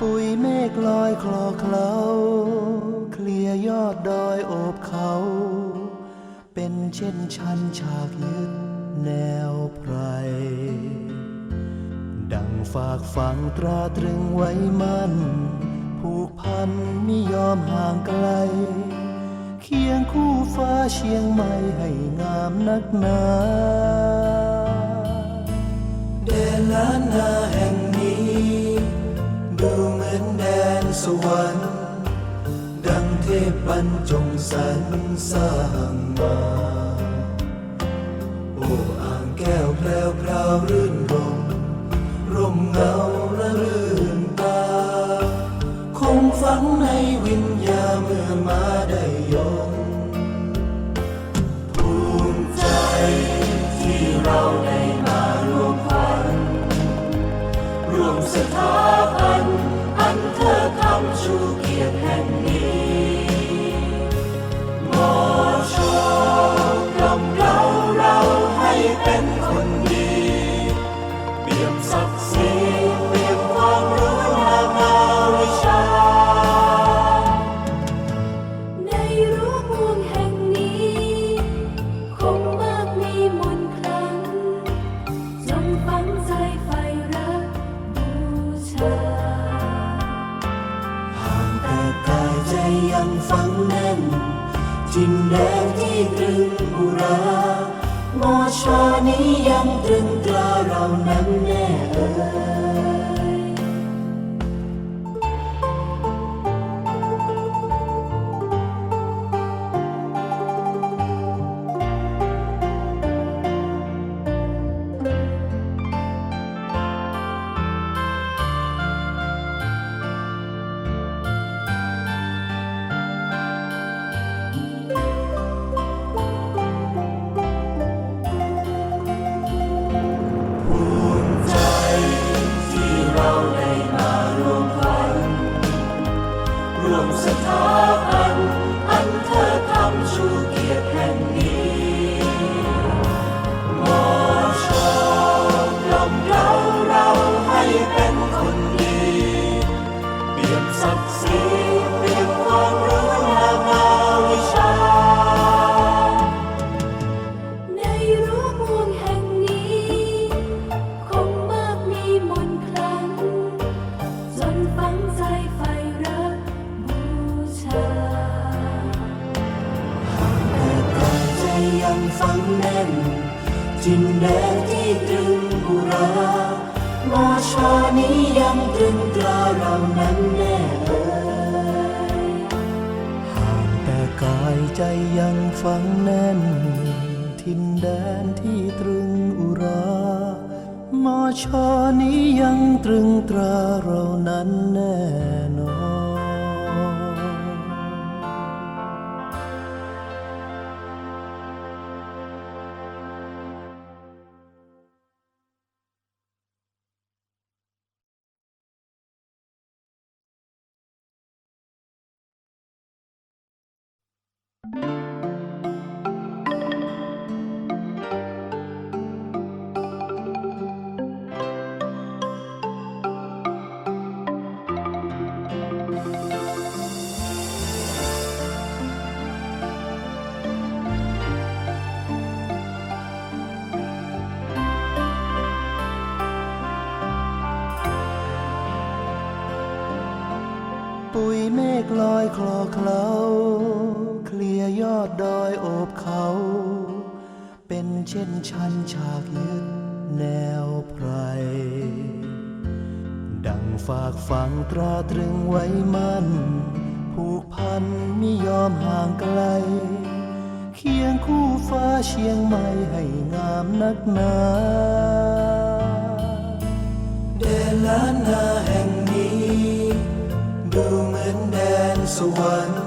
ปุยเมฆลอยคลอเคล้า เคลียยอดดอยโอบเขา เป็นเช่นชันฉากยึดแนวไพร ดังฝากฝังตราตรึงไว้มันผูกพันไม่ยอมห่างไกล เคียงคู่ฟ้าเชียงใหม่ให้งามนักหนาแดลานา บรรจงสรรสร้างมา โอ้อ่างแก้วแพรวพราวรื่นรมร่มเงาและรื่นตา คงฝังในวิญญาเมื่อมาได้ยมภูมิใจที่เราได้ จินแดนที่ตรึงบุรามอชอนี้ยังตรึงตราเรานั้นแน่เอ่ย องแห่งนี้คงมากมีมนคลังจนฝังใจไฟรักบูชาแต่กายใจยังฝังแน่นจินแดนที่ตรึงบุรามอชอนี้ยังตรึงตราเรานั้นแน่ กายใจยังฝังแน่น ทินแดนที่ตรึงอุรา มอชอนี้ยังตรึงตราเรานั้นแน่ ปุยเมฆลอยคลอเคล้าเคลียยอดดอยโอบเขา เป็นเช่นชันฉากยึดแนวไพร ดังฝากฝังตราตรึงไว้มันผูกพันไม่ยอมห่างไกล เคียงคู่ฟ้าเชียงใหม่ให้งามนักหนาแดนล้านนา สวรรค์